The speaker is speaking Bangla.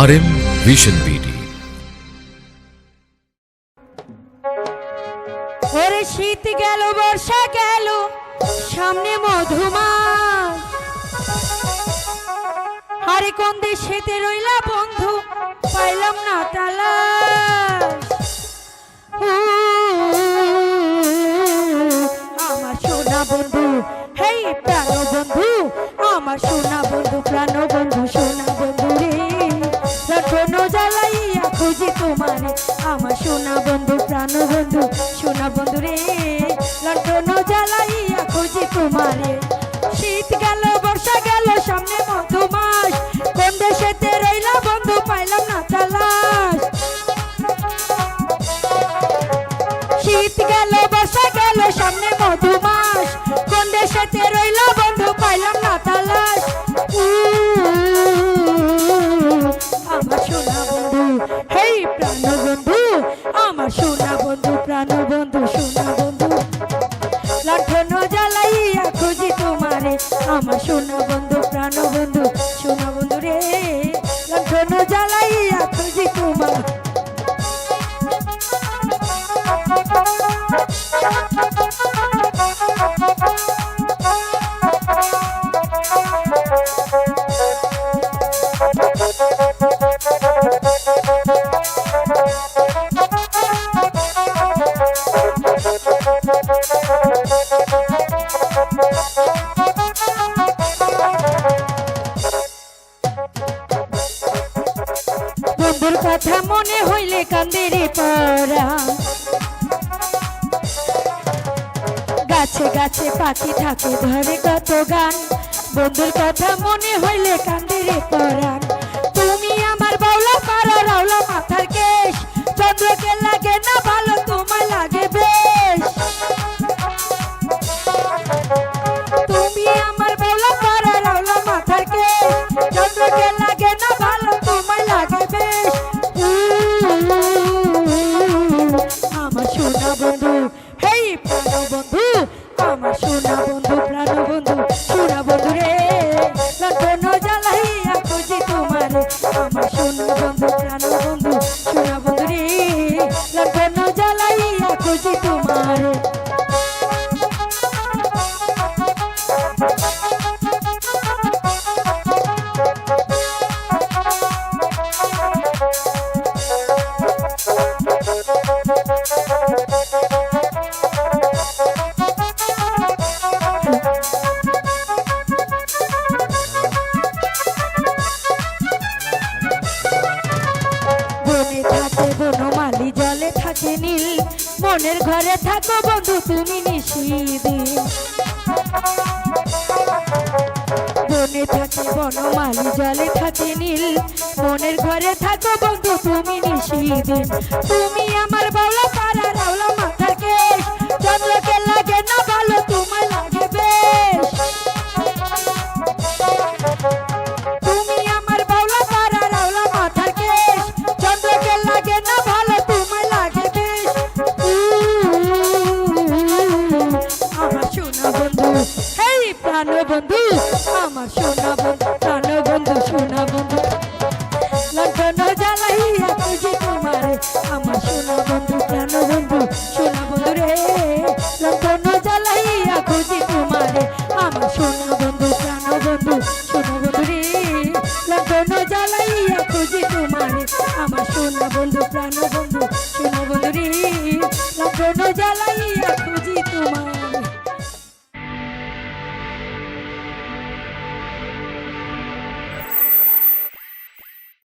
আর এম ভিশন বিডি ওরে শীত গেল, বর্ষা গেল, সামনে মধুমাস আরে কোন দেশেতে রইলা বন্ধু, পাইলাম না তালা আমার সোনা বন্ধু, হেই প্রাণ বন্ধু, আমার সোনা বন্ধু, প্রাণ বন্ধু। তোমারে, আমার সোনা বন্ধু, প্রাণ বন্ধু, সোনা বন্ধু রে। লটনো জ্বালাইয়া খুঁজি তোমারে। শীত গেল, বর্ষা গেল, সামনে মধুমাস। কোন দেশেতে রইলা বন্ধু, পাইলাম না তালাশ। শীত গেল, বর্ষা গেল, সামনে মধুমাস। কোন দেশেতে রইল বন্ধু বন্ধু সোনা বন্ধু। লাঠন জ্বালাইয়া খুঁজি তোমারে আমার সোনা কথা মনে হইলে কান্দে রে পড়া। গাছে গাছে পাখি থাকে, ধরে কত গান। বন্ধুর কথা মনে হইলে কান্দে রে পড়ান তুমি আমার বাউলা পাড়া, রাউলা মাথার কেশ। বনে থাকে বনমালি জলে থাকে নীল। মনের ঘরে থাকো বন্ধু, তুমি নিশিদি বনে থাকে বনমালি জলে থাকে নীল। মনের ঘরে থাকো বন্ধু, তুমি নিশিদি তুমি আমার প্রাণ বন্ধু? আমার সোনা বন্ধু প্রাণ বন্ধু সোনা বন্ধু। লণ্ঠন জ্বালাইয়া খুঁজি তোমারে। আমার সোনা বন্ধু প্রাণ বন্ধু সোনা বন্ধু রে। লণ্ঠন জ্বালাইয়া খুঁজি তোমারে। আমার সোনা বন্ধু প্রাণ বন্ধু সোনা বন্ধু রে। লণ্ঠন জ্বালাইয়া খুঁজি তোমারে। আমার সোনা বন্ধু বন্ধু।